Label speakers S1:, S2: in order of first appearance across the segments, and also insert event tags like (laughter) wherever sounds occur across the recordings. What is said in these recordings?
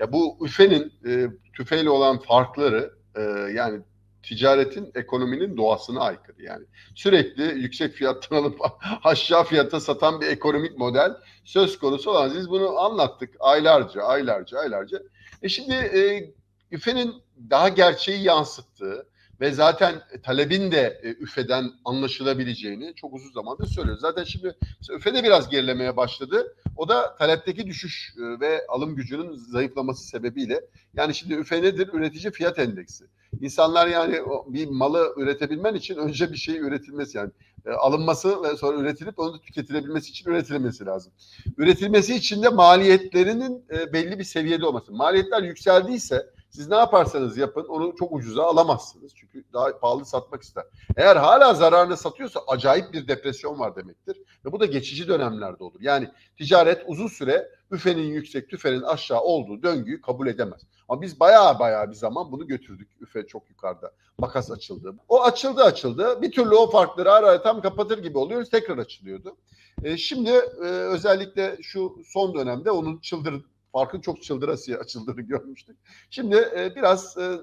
S1: Ya bu üfenin e, tüfeğiyle olan farkları e, yani ticaretin ekonominin doğasına aykırı yani. Sürekli yüksek fiyattan (laughs) alıp aşağı fiyata satan bir ekonomik model söz konusu olan biz bunu anlattık aylarca aylarca aylarca. E şimdi e, üfenin daha gerçeği yansıttığı ve zaten talebin de e, üfeden anlaşılabileceğini çok uzun zamandır söylüyoruz. Zaten şimdi mesela üfe de biraz gerilemeye başladı. O da talepteki düşüş e, ve alım gücünün zayıflaması sebebiyle. Yani şimdi üfe nedir? Üretici fiyat endeksi. İnsanlar yani bir malı üretebilmen için önce bir şey üretilmesi yani e, alınması ve sonra üretilip onu da tüketilebilmesi için üretilmesi lazım. Üretilmesi için de maliyetlerinin e, belli bir seviyede olması. Maliyetler yükseldiyse siz ne yaparsanız yapın onu çok ucuza alamazsınız. Çünkü daha pahalı satmak ister. Eğer hala zararını satıyorsa acayip bir depresyon var demektir. Ve bu da geçici dönemlerde olur. Yani ticaret uzun süre üfenin yüksek, tüfenin aşağı olduğu döngüyü kabul edemez. Ama biz bayağı bayağı bir zaman bunu götürdük. Üfe çok yukarıda. Makas açıldı. O açıldı açıldı. Bir türlü o farkları ara ara tam kapatır gibi oluyoruz. Tekrar açılıyordu. E, şimdi e, özellikle şu son dönemde onun çıldır farkın çok çıldırasıya (laughs) açıldığını görmüştük. Şimdi e, biraz e,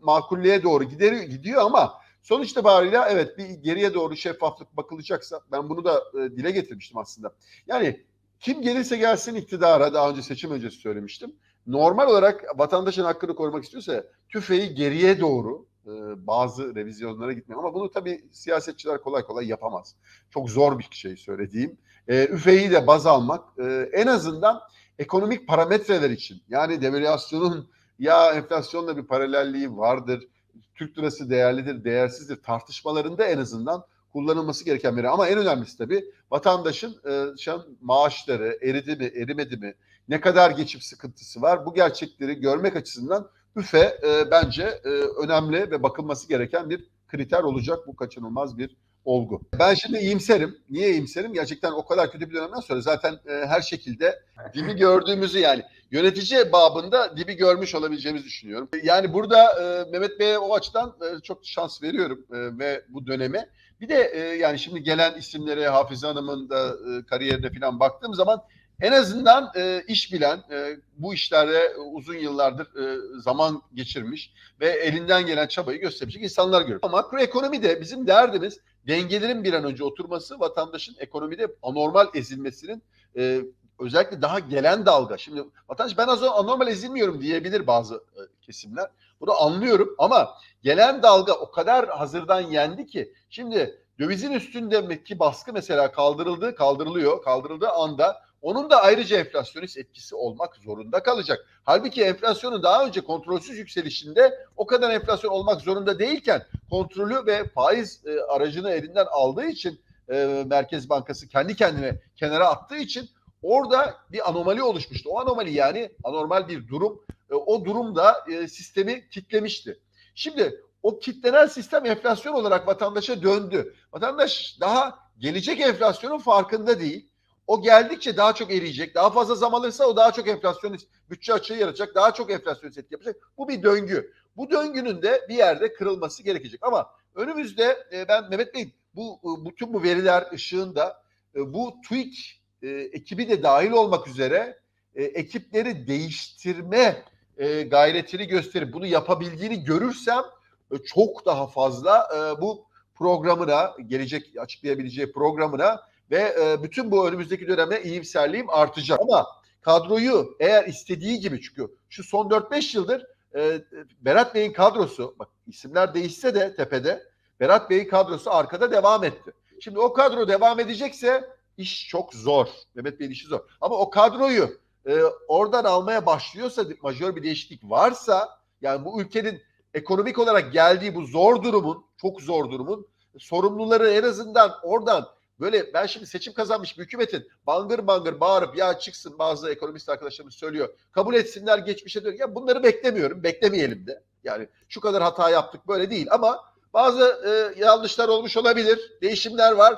S1: makullüğe doğru gider, gidiyor ama sonuç itibariyle evet bir geriye doğru şeffaflık bakılacaksa ben bunu da e, dile getirmiştim aslında. Yani kim gelirse gelsin iktidara daha önce seçim öncesi söylemiştim. Normal olarak vatandaşın hakkını korumak istiyorsa tüfeği geriye doğru e, bazı revizyonlara gitmiyor. Ama bunu tabii siyasetçiler kolay kolay yapamaz. Çok zor bir şey söylediğim. E, üfeyi de baz almak e, en azından ekonomik parametreler için yani devalüasyonun (laughs) ya enflasyonla bir paralelliği vardır. Türk lirası değerlidir, değersizdir tartışmalarında en azından kullanılması gereken biri. Ama en önemlisi tabii vatandaşın e, şu maaşları eridi mi, erimedi mi, ne kadar geçim sıkıntısı var bu gerçekleri görmek açısından üfe e, bence e, önemli ve bakılması gereken bir kriter olacak. Bu kaçınılmaz bir olgu. Ben şimdi iyimserim. Niye iyimserim? Gerçekten o kadar kötü bir dönemden sonra zaten e, her şekilde dibi gördüğümüzü yani yönetici babında dibi görmüş olabileceğimizi düşünüyorum. Yani burada e, Mehmet Bey'e o açıdan e, çok şans veriyorum e, ve bu döneme. Bir de e, yani şimdi gelen isimlere Hafize Hanım'ın da e, kariyerine falan baktığım zaman en azından e, iş bilen, e, bu işlerde uzun yıllardır e, zaman geçirmiş ve elinden gelen çabayı gösterecek insanlar görüyorum. Ama makroekonomi de bizim derdimiz dengelerin bir an önce oturması, vatandaşın ekonomide anormal ezilmesinin e, özellikle daha gelen dalga. Şimdi vatandaş ben az anormal ezilmiyorum diyebilir bazı e, kesimler. Bunu anlıyorum ama gelen dalga o kadar hazırdan yendi ki şimdi dövizin üstündeki baskı mesela kaldırıldı, kaldırılıyor. Kaldırıldığı anda onun da ayrıca enflasyonist etkisi olmak zorunda kalacak. Halbuki enflasyonun daha önce kontrolsüz yükselişinde o kadar enflasyon olmak zorunda değilken kontrolü ve faiz e, aracını elinden aldığı için e, Merkez Bankası kendi kendine kenara attığı için orada bir anomali oluşmuştu. O anomali yani anormal bir durum. E, o durumda e, sistemi kitlemişti. Şimdi o kitlenen sistem enflasyon olarak vatandaşa döndü. Vatandaş daha gelecek enflasyonun farkında değil. O geldikçe daha çok eriyecek. Daha fazla zam alırsa o daha çok enflasyon bütçe açığı yaratacak. Daha çok enflasyon etki yapacak. Bu bir döngü. Bu döngünün de bir yerde kırılması gerekecek. Ama önümüzde e, ben Mehmet Bey bu e, bütün bu veriler ışığında e, bu TÜİK e, ekibi de dahil olmak üzere e, ekipleri değiştirme e, gayretini gösterip bunu yapabildiğini görürsem e, çok daha fazla e, bu programına gelecek açıklayabileceği programına ve e, bütün bu önümüzdeki dönemde iyimserliğim artacak. Ama kadroyu eğer istediği gibi çünkü şu son 4-5 yıldır e, Berat Bey'in kadrosu bak isimler değişse de tepede Berat Bey'in kadrosu arkada devam etti. Şimdi o kadro devam edecekse iş çok zor. Mehmet Bey'in işi zor. Ama o kadroyu e, oradan almaya başlıyorsa majör bir değişiklik varsa yani bu ülkenin ekonomik olarak geldiği bu zor durumun çok zor durumun sorumluları en azından oradan böyle ben şimdi seçim kazanmış bir hükümetin bangır bangır bağırıp ya çıksın bazı ekonomist arkadaşlarımız söylüyor. Kabul etsinler geçmişe dön. Ya bunları beklemiyorum. Beklemeyelim de. Yani şu kadar hata yaptık böyle değil ama bazı e, yanlışlar olmuş olabilir. Değişimler var.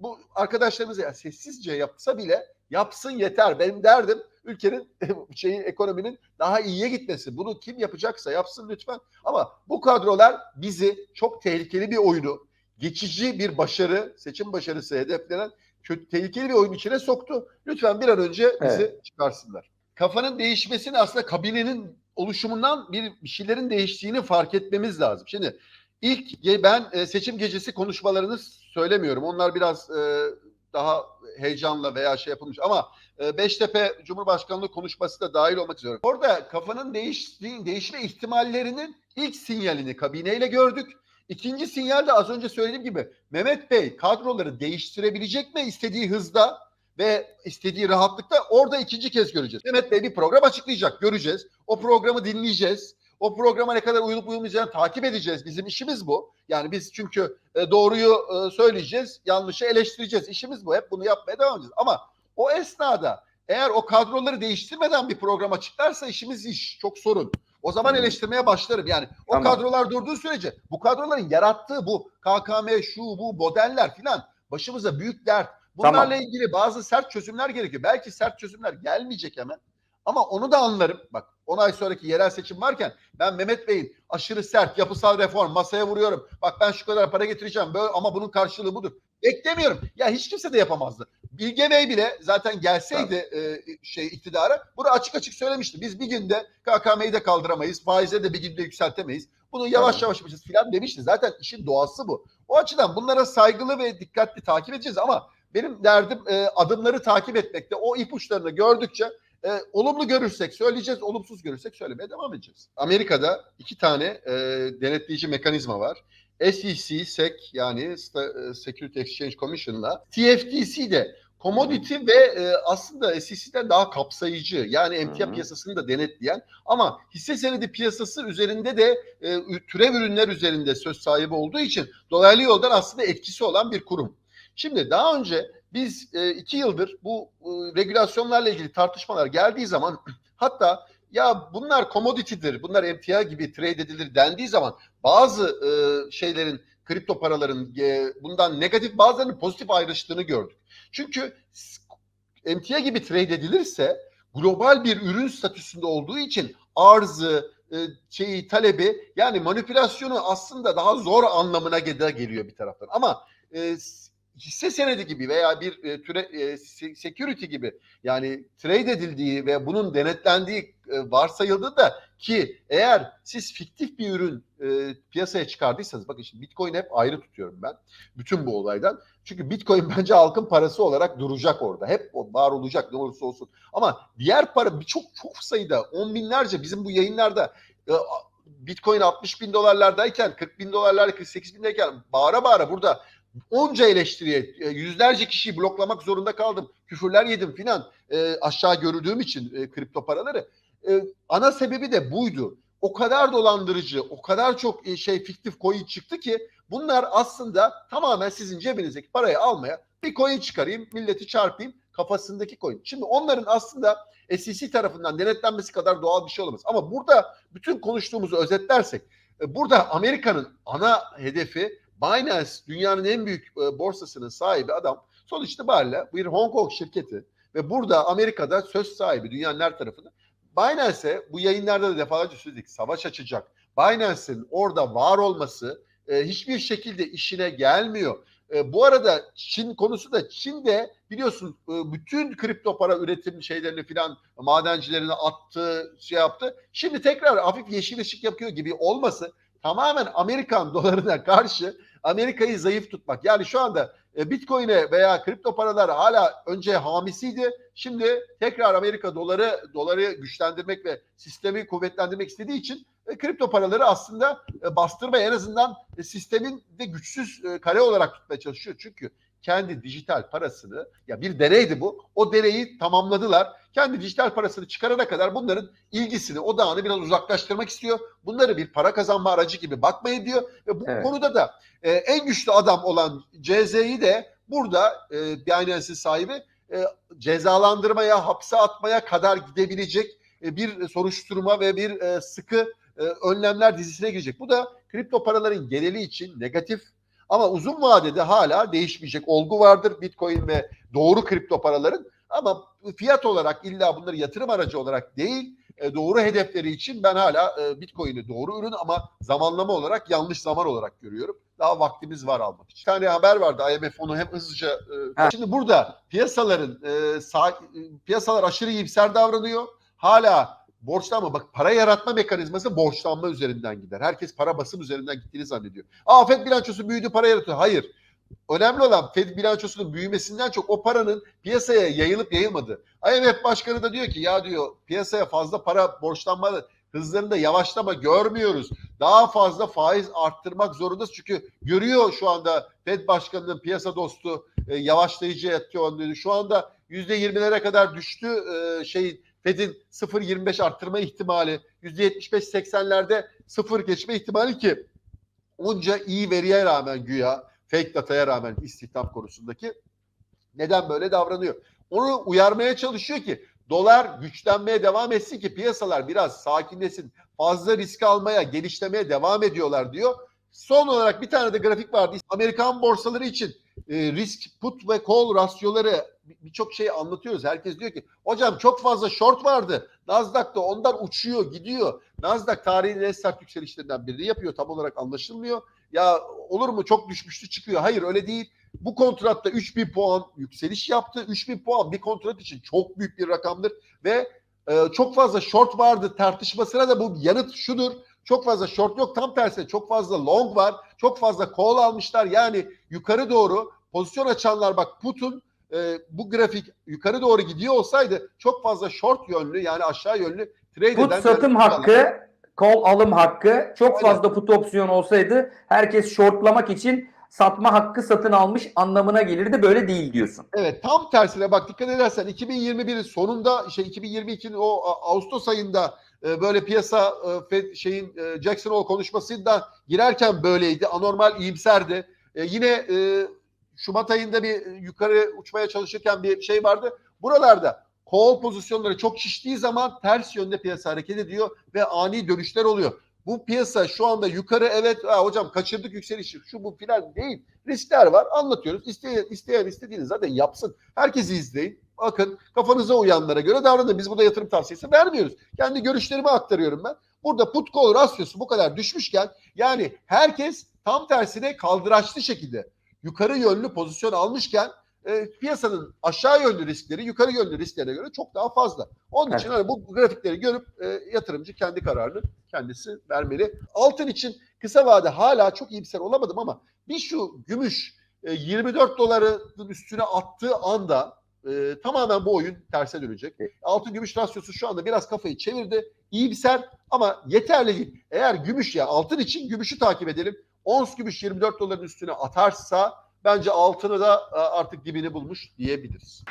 S1: Bu arkadaşlarımız ya sessizce yapsa bile yapsın yeter. Benim derdim ülkenin (laughs) şeyin ekonominin daha iyiye gitmesi. Bunu kim yapacaksa yapsın lütfen. Ama bu kadrolar bizi çok tehlikeli bir oyunu geçici bir başarı, seçim başarısı hedeflenen kötü, tehlikeli bir oyun içine soktu. Lütfen bir an önce bizi
S2: Evet.
S1: çıkarsınlar. kafanın değişmesini aslında kabinenin oluşumundan bir bir şeylerin değiştiğini fark etmemiz lazım. Şimdi ilk ben e, seçim gecesi konuşmalarını söylemiyorum. Onlar biraz e, daha heyecanla veya şey yapılmış ama e, Beştepe Cumhurbaşkanlığı konuşması da dahil olmak üzere. Orada kafanın değiştiği, değişme ihtimallerinin ilk sinyalini kabineyle gördük. İkinci sinyal de az önce söylediğim gibi Mehmet Bey kadroları değiştirebilecek mi istediği hızda ve istediği rahatlıkta orada ikinci kez göreceğiz. Mehmet Bey bir program açıklayacak göreceğiz. O programı dinleyeceğiz. O programa ne kadar uyulup uyulmayacağını takip edeceğiz. Bizim işimiz bu. Yani biz çünkü e, doğruyu e, söyleyeceğiz, yanlışı eleştireceğiz. İşimiz bu. Hep bunu yapmaya devam edeceğiz. Ama o esnada eğer o kadroları değiştirmeden bir program açıklarsa işimiz iş. Çok sorun. O zaman
S2: Hı.
S1: eleştirmeye başlarım. Yani o
S2: Tamam.
S1: kadrolar durduğu sürece bu kadroların yarattığı bu KKM, şu bu modeller filan başımıza büyük dert. Bunlarla
S2: Tamam.
S1: ilgili bazı sert çözümler gerekiyor. Belki sert çözümler gelmeyecek hemen. Ama onu da anlarım. Bak 10 ay sonraki yerel seçim varken ben Mehmet Bey'in aşırı sert yapısal reform masaya vuruyorum. Bak ben şu kadar para getireceğim böyle ama bunun karşılığı budur. Beklemiyorum. Ya hiç kimse de yapamazdı. Bilge Bey bile zaten gelseydi e, şey iktidara bunu açık açık söylemişti. Biz bir günde KKM'yi de kaldıramayız. Faize de bir günde yükseltemeyiz. Bunu yavaş yavaş yapacağız filan demişti. Zaten işin doğası bu. O açıdan bunlara saygılı ve dikkatli takip edeceğiz ama benim derdim e, adımları takip etmekte. O ipuçlarını gördükçe e, olumlu görürsek söyleyeceğiz, olumsuz görürsek söylemeye devam edeceğiz. Amerika'da iki tane e, denetleyici mekanizma var. SEC, SEC yani e, Security Exchange Commission'la TFTC de commodity ve e, aslında SEC'den daha kapsayıcı yani emtia piyasasını da denetleyen ama hisse senedi piyasası üzerinde de e, türev ürünler üzerinde söz sahibi olduğu için dolaylı yoldan aslında etkisi olan bir kurum. Şimdi daha önce biz e, iki yıldır bu e, regülasyonlarla ilgili tartışmalar geldiği zaman (clears throat) hatta ya bunlar commodity'dir, bunlar emtia gibi trade edilir dendiği zaman bazı e, şeylerin kripto paraların e, bundan negatif bazılarının pozitif ayrıştığını gördük. Çünkü emtia gibi trade edilirse global bir ürün statüsünde olduğu için arzı, e, şeyi, talebi yani manipülasyonu aslında daha zor anlamına gel- geliyor bir taraftan. Ama e, hisse senedi gibi veya bir e, türe e, se- security gibi yani trade edildiği ve bunun denetlendiği e, varsayıldığında ki eğer siz fiktif bir ürün e, piyasaya çıkardıysanız bakın şimdi Bitcoin hep ayrı tutuyorum ben bütün bu olaydan. Çünkü Bitcoin (laughs) bence halkın parası olarak duracak orada. Hep var olacak ne olursa olsun. Ama diğer para birçok çok sayıda on binlerce bizim bu yayınlarda e, Bitcoin 60 bin dolarlardayken 40 bin dolarlarda 48 bindeyken bağıra bağıra burada onca eleştiriye e, yüzlerce kişiyi bloklamak zorunda kaldım. Küfürler yedim filan e, aşağı görüldüğüm için e, kripto paraları. E, ana sebebi de buydu. O kadar dolandırıcı, o kadar çok e, şey fiktif coin çıktı ki bunlar aslında tamamen sizin cebinizdeki parayı almaya bir coin çıkarayım, milleti çarpayım kafasındaki coin. Şimdi onların aslında SEC tarafından denetlenmesi kadar doğal bir şey olamaz. Ama burada bütün konuştuğumuzu özetlersek e, burada Amerika'nın ana hedefi Binance dünyanın en büyük e, borsasının sahibi adam sonuç itibariyle bir Hong Kong şirketi ve burada Amerika'da söz sahibi dünyanın her tarafında Binance'e bu yayınlarda da defalarca söyledik savaş açacak. Binance'in orada var olması e, hiçbir şekilde işine gelmiyor. E, bu arada Çin konusu da Çin'de biliyorsun e, bütün kripto para üretim şeylerini filan madencilerini attı, şey yaptı. Şimdi tekrar hafif yeşil ışık yapıyor gibi olması tamamen Amerikan dolarına karşı Amerika'yı zayıf tutmak. Yani şu anda e, Bitcoin'e veya kripto paralar hala önce hamisiydi. Şimdi tekrar Amerika doları doları güçlendirmek ve sistemi kuvvetlendirmek istediği için e, kripto paraları aslında e, bastırma en azından sistemin de güçsüz kare olarak tutmaya çalışıyor. Çünkü kendi dijital parasını ya bir deneydi bu. O deneyi tamamladılar. Kendi dijital parasını çıkarana kadar bunların ilgisini, odağını biraz uzaklaştırmak istiyor. Bunları bir para kazanma aracı gibi bakmayın diyor ve bu
S2: Evet.
S1: konuda da e, en güçlü adam olan CZ'yi de burada e, Binance'in sahibi e, cezalandırmaya, hapse atmaya kadar gidebilecek e, bir soruşturma ve bir e, sıkı e, önlemler dizisine girecek. Bu da kripto paraların geneli için negatif ama uzun vadede hala değişmeyecek olgu vardır Bitcoin ve doğru kripto paraların. Ama fiyat olarak illa bunları yatırım aracı olarak değil, e, doğru hedefleri için ben hala e, Bitcoin'i doğru ürün ama zamanlama olarak yanlış zaman olarak görüyorum. Daha vaktimiz var almak için. Bir tane haber vardı IMF onu hem hızlıca e,
S2: Ha.
S1: şimdi burada piyasaların e, piyasalar aşırı iyimser davranıyor. hala borçlanma bak para yaratma mekanizması borçlanma üzerinden gider. Herkes para basım üzerinden gittiğini zannediyor. Aa FED bilançosu büyüdü para yaratıyor. Hayır. Önemli olan FED bilançosunun büyümesinden çok o paranın piyasaya yayılıp yayılmadı. IMF başkanı da diyor ki ya diyor piyasaya fazla para borçlanma hızlarında yavaşlama görmüyoruz. Daha fazla faiz arttırmak zorundayız. Çünkü görüyor şu anda FED başkanının piyasa dostu e, yavaşlayıcı yatıyor. Şu anda %20'lere kadar düştü e, şeyin Fed'in 0.25 arttırma ihtimali %75-80'lerde sıfır geçme ihtimali ki onca iyi veriye rağmen güya fake dataya rağmen istihdam konusundaki neden böyle davranıyor? Onu uyarmaya çalışıyor ki dolar güçlenmeye devam etsin ki piyasalar biraz sakinlesin. Fazla risk almaya, gelişlemeye devam ediyorlar diyor. Son olarak bir tane de grafik vardı. Amerikan borsaları için e, risk put ve call rasyoları birçok şeyi anlatıyoruz. Herkes diyor ki hocam çok fazla short vardı. Nasdaq da ondan uçuyor gidiyor. Nasdaq tarihin en sert yükselişlerinden birini yapıyor. Tam olarak anlaşılmıyor. Ya olur mu çok düşmüştü çıkıyor. Hayır öyle değil. Bu kontratta 3000 puan yükseliş yaptı. 3000 puan bir kontrat için çok büyük bir rakamdır ve e, çok fazla short vardı tartışmasına da bu yanıt şudur. Çok fazla short yok tam tersine çok fazla long var. Çok fazla call almışlar. Yani yukarı doğru pozisyon açanlar bak putun e, bu grafik yukarı doğru gidiyor olsaydı çok fazla short yönlü yani aşağı yönlü trade
S2: Put
S1: eden
S2: satım hakkı, call alım hakkı çok
S1: Aynen.
S2: fazla put opsiyon olsaydı herkes shortlamak için satma hakkı satın almış anlamına gelirdi. Böyle değil diyorsun.
S1: Evet tam tersine bak dikkat edersen 2021'in sonunda şey 2022'nin o Ağustos ayında e, böyle piyasa e, Fed şeyin e, Jackson Hole konuşmasında girerken böyleydi. Anormal iyimserdi. E, yine e, Şubat ayında bir yukarı uçmaya çalışırken bir şey vardı. Buralarda call pozisyonları çok şiştiği zaman ters yönde piyasa hareket ediyor ve ani dönüşler oluyor. Bu piyasa şu anda yukarı evet ha, hocam kaçırdık yükselişi şu bu filan değil. Riskler var anlatıyoruz. İsteyen, isteyen istediğini zaten yapsın. Herkesi izleyin. Bakın kafanıza uyanlara göre davranın. Biz burada yatırım tavsiyesi vermiyoruz. Kendi görüşlerimi aktarıyorum ben. Burada put call rasyosu bu kadar düşmüşken yani herkes tam tersine kaldıraçlı şekilde yukarı yönlü pozisyon almışken e, piyasanın aşağı yönlü riskleri yukarı yönlü risklerine göre çok daha fazla. Onun için hani bu grafikleri görüp e, yatırımcı kendi kararını kendisi vermeli. Altın için kısa vade hala çok iyimser olamadım ama bir şu gümüş e, 24 doların üstüne attığı anda e, tamamen bu oyun terse dönecek. Altın gümüş rasyosu şu anda biraz kafayı çevirdi. İyimser ama yeterli değil. Eğer gümüş ya altın için gümüşü takip edelim. Ons gümüş 24 doların üstüne atarsa bence altını da e, artık dibini bulmuş diyebiliriz.